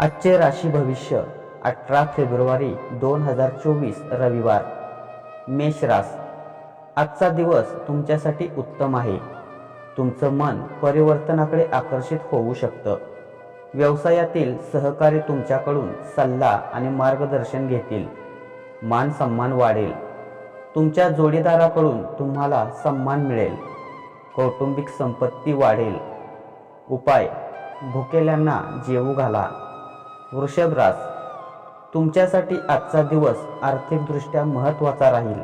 आजचे राशी भविष्य अठरा फेब्रुवारी दोन हजार चोवीस रविवार. मेष रास आजचा दिवस तुमच्यासाठी उत्तम आहे. तुमचं मन परिवर्तनाकडे आकर्षित होऊ शकतं. व्यवसायातील सहकारी तुमच्याकडून सल्ला आणि मार्गदर्शन घेतील. मान सन्मान वाढेल. तुमच्या जोडीदाराकडून तुम्हाला सन्मान मिळेल. कौटुंबिक संपत्ती वाढेल. उपाय. भुकेल्यांना जेवू घाला. वृषभ रास तुमच्यासाठी आजचा दिवस आर्थिकदृष्ट्या महत्त्वाचा राहील.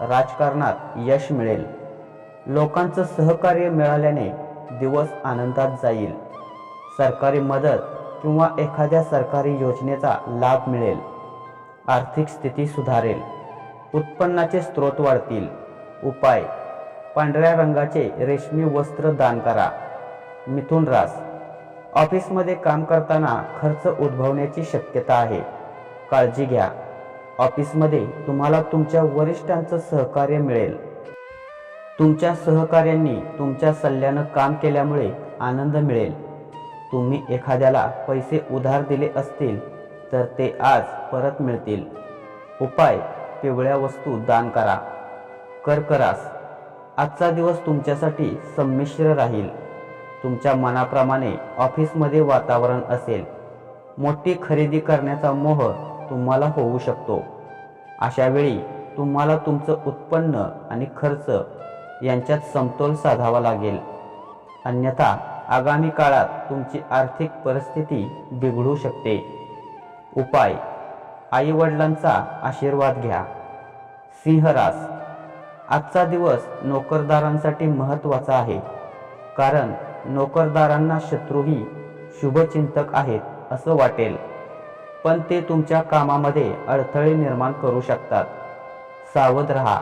राजकारणात यश मिळेल. लोकांचं सहकार्य मिळाल्याने दिवस आनंदात जाईल. सरकारी मदत किंवा एखाद्या सरकारी योजनेचा लाभ मिळेल. आर्थिक स्थिती सुधारेल. उत्पन्नाचे स्रोत वाढतील. उपाय पांढऱ्या रंगाचे रेशमी वस्त्र दान करा. मिथुन रास ऑफिसमध्ये काम करताना खर्च उद्भवण्याची शक्यता आहे. काळजी घ्या. ऑफिसमध्ये तुम्हाला तुमच्या वरिष्ठांचं सहकार्य मिळेल. तुमच्या सहकार्यांनी तुमच्या सल्ल्यानं काम केल्यामुळे आनंद मिळेल. तुम्ही एखाद्याला पैसे उधार दिले असतील तर ते आज परत मिळतील. उपाय पिवळ्या वस्तू दान करा. कर्करास आजचा दिवस तुमच्यासाठी संमिश्र राहील. तुमच्या मनाप्रमाणे ऑफिसमध्ये वातावरण असेल. मोठी खरेदी करण्याचा मोह तुम्हाला होऊ शकतो. अशा वेळी तुम्हाला तुमचं उत्पन्न आणि खर्च यांच्यात समतोल साधावा लागेल. अन्यथा आगामी काळात तुमची आर्थिक परिस्थिती बिघडू शकते. उपाय. आईवडिलांचा आशीर्वाद घ्या. सिंहरास आजचा दिवस नोकरदारांसाठी महत्त्वाचा आहे. कारण नोकरदारांना शत्रूही शुभचिंतक आहेत असं वाटेल. पण ते तुमच्या कामामध्ये अडथळे निर्माण करू शकतात. सावध रहा.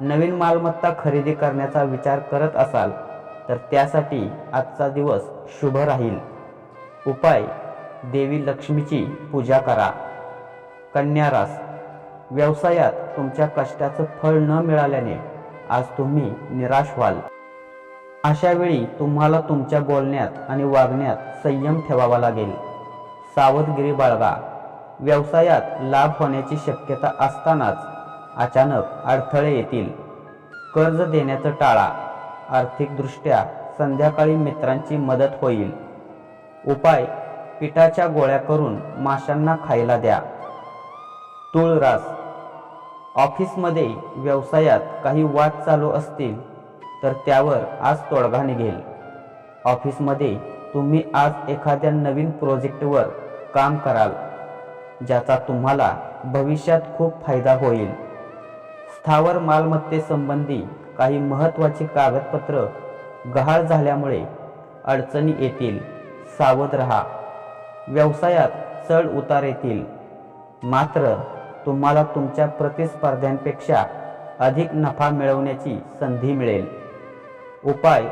नवीन मालमत्ता खरेदी करण्याचा विचार करत असाल तर त्यासाठी आजचा दिवस शुभ राहील. उपाय देवी लक्ष्मीची पूजा करा. कन्या रास. व्यवसायात तुमच्या कष्टाचं फळ न मिळाल्याने आज तुम्ही निराश व्हाल. अशा वेळी तुम्हाला तुमच्या बोलण्यात आणि वागण्यात संयम ठेवावा लागेल. सावधगिरी बाळगा. व्यवसायात लाभ होण्याची शक्यता असतानाच अचानक अडथळे येतील. कर्ज देण्याचं टाळा. आर्थिकदृष्ट्या संध्याकाळी मित्रांची मदत होईल. उपाय. पिठाच्या गोळ्या करून माशांना खायला द्या. तुळरास ऑफिसमध्ये व्यवसायात काही वाद चालू असतील तर त्यावर आज तोडगा निघेल. ऑफिसमध्ये तुम्ही आज एखाद्या नवीन प्रोजेक्टवर काम कराल ज्याचा तुम्हाला भविष्यात खूप फायदा होईल. स्थावर मालमत्तेसंबंधी काही महत्त्वाची कागदपत्र गहाळ झाल्यामुळे अडचणी येतील. सावध रहा. व्यवसायात चढ उतार येतील. मात्र तुम्हाला तुमच्या प्रतिस्पर्ध्यांपेक्षा अधिक नफा मिळवण्याची संधी मिळेल. उपाय.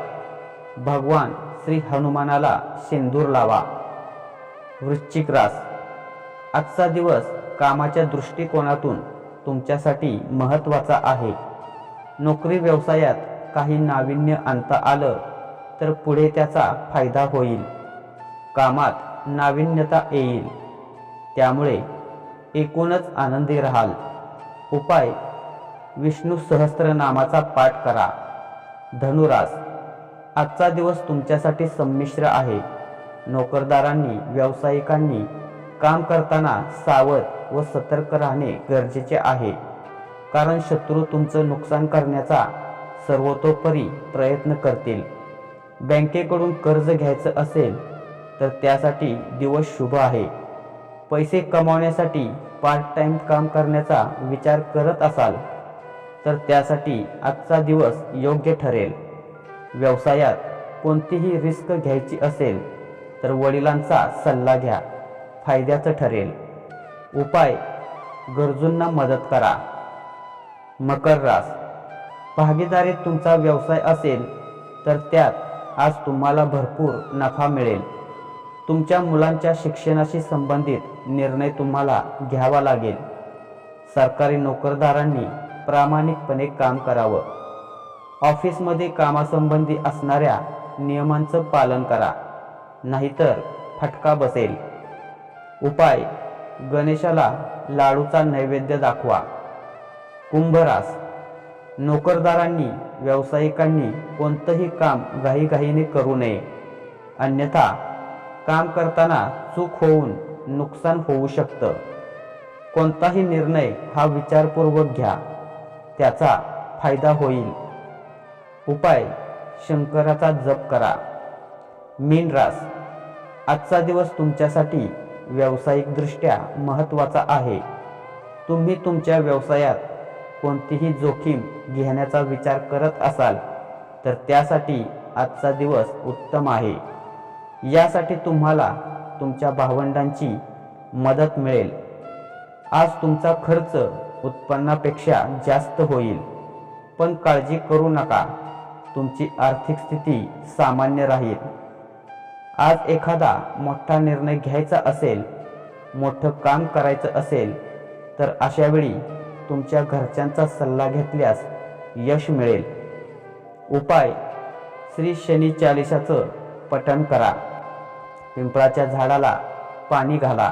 भगवान श्री हनुमानाला शेंदूर लावा. वृश्चिक रास. आजचा दिवस कामाच्या दृष्टिकोनातून तुमच्यासाठी महत्त्वाचा आहे. नोकरी व्यवसायात काही नाविन्य आणता आलं तर पुढे त्याचा फायदा होईल. कामात नाविन्यता येईल. त्यामुळे एकूणच आनंदी राहाल. उपाय. विष्णू सहस्त्रनामाचा पाठ करा. धनुरास आजचा दिवस तुमच्यासाठी संमिश्र आहे. नोकरदारांनी व्यावसायिकांनी काम करताना सावध व सतर्क राहणे गरजेचे आहे. कारण शत्रू तुमचं नुकसान करण्याचा सर्वतोपरी प्रयत्न करतील. बँकेकडून कर्ज घ्यायचं असेल तर त्यासाठी दिवस शुभ आहे. पैसे कमावण्यासाठी पार्ट टाइम काम करण्याचा विचार करत असाल तर त्यासाठी आजचा दिवस योग्य ठरेल. व्यवसायात कोणतीही रिस्क घ्यायची असेल तर वडिलांचा सल्ला घ्या. फायद्याचं ठरेल. उपाय गरजूंना मदत करा. मकर रास. भागीदारीत तुमचा व्यवसाय असेल तर त्यात आज तुम्हाला भरपूर नफा मिळेल. तुमच्या मुलांच्या शिक्षणाशी संबंधित निर्णय तुम्हाला घ्यावा लागेल. सरकारी नोकरदारांनी प्रामाणिकपणे काम करावं. ऑफिसमध्ये कामासंबंधी असणाऱ्या नियमांचं पालन करा. नाहीतर फटका बसेल. उपाय गणेशाला लाडूचा नैवेद्य दाखवा. कुंभरास नोकरदारांनी व्यावसायिकांनी कोणतंही काम घाईघाईने करू नये. अन्यथा काम करताना चूक होऊन नुकसान होऊ शकतं. कोणताही निर्णय हा विचारपूर्वक घ्या. त्याचा फायदा होईल. उपाय शंकराचा जप करा. मीन रास. आजचा दिवस तुमच्यासाठी व्यावसायिकदृष्ट्या महत्त्वाचा आहे. तुम्ही तुमच्या व्यवसायात कोणतीही जोखीम घेण्याचा विचार करत असाल तर त्यासाठी आजचा दिवस उत्तम आहे. यासाठी तुम्हाला तुमच्या भावंडांची मदत मिळेल. आज तुमचा खर्च उत्पन्नापेक्षा जास्त होईल. पण काळजी करू नका. तुमची आर्थिक स्थिती सामान्य राहील. आज एखादा मोठा निर्णय घ्यायचा असेल मोठं काम करायचं असेल तर अशा वेळी तुमच्या घरच्यांचा सल्ला घेतल्यास यश मिळेल. उपाय श्री शनी चालिसाचं पठण करा. पिंपळाच्या झाडाला पाणी घाला.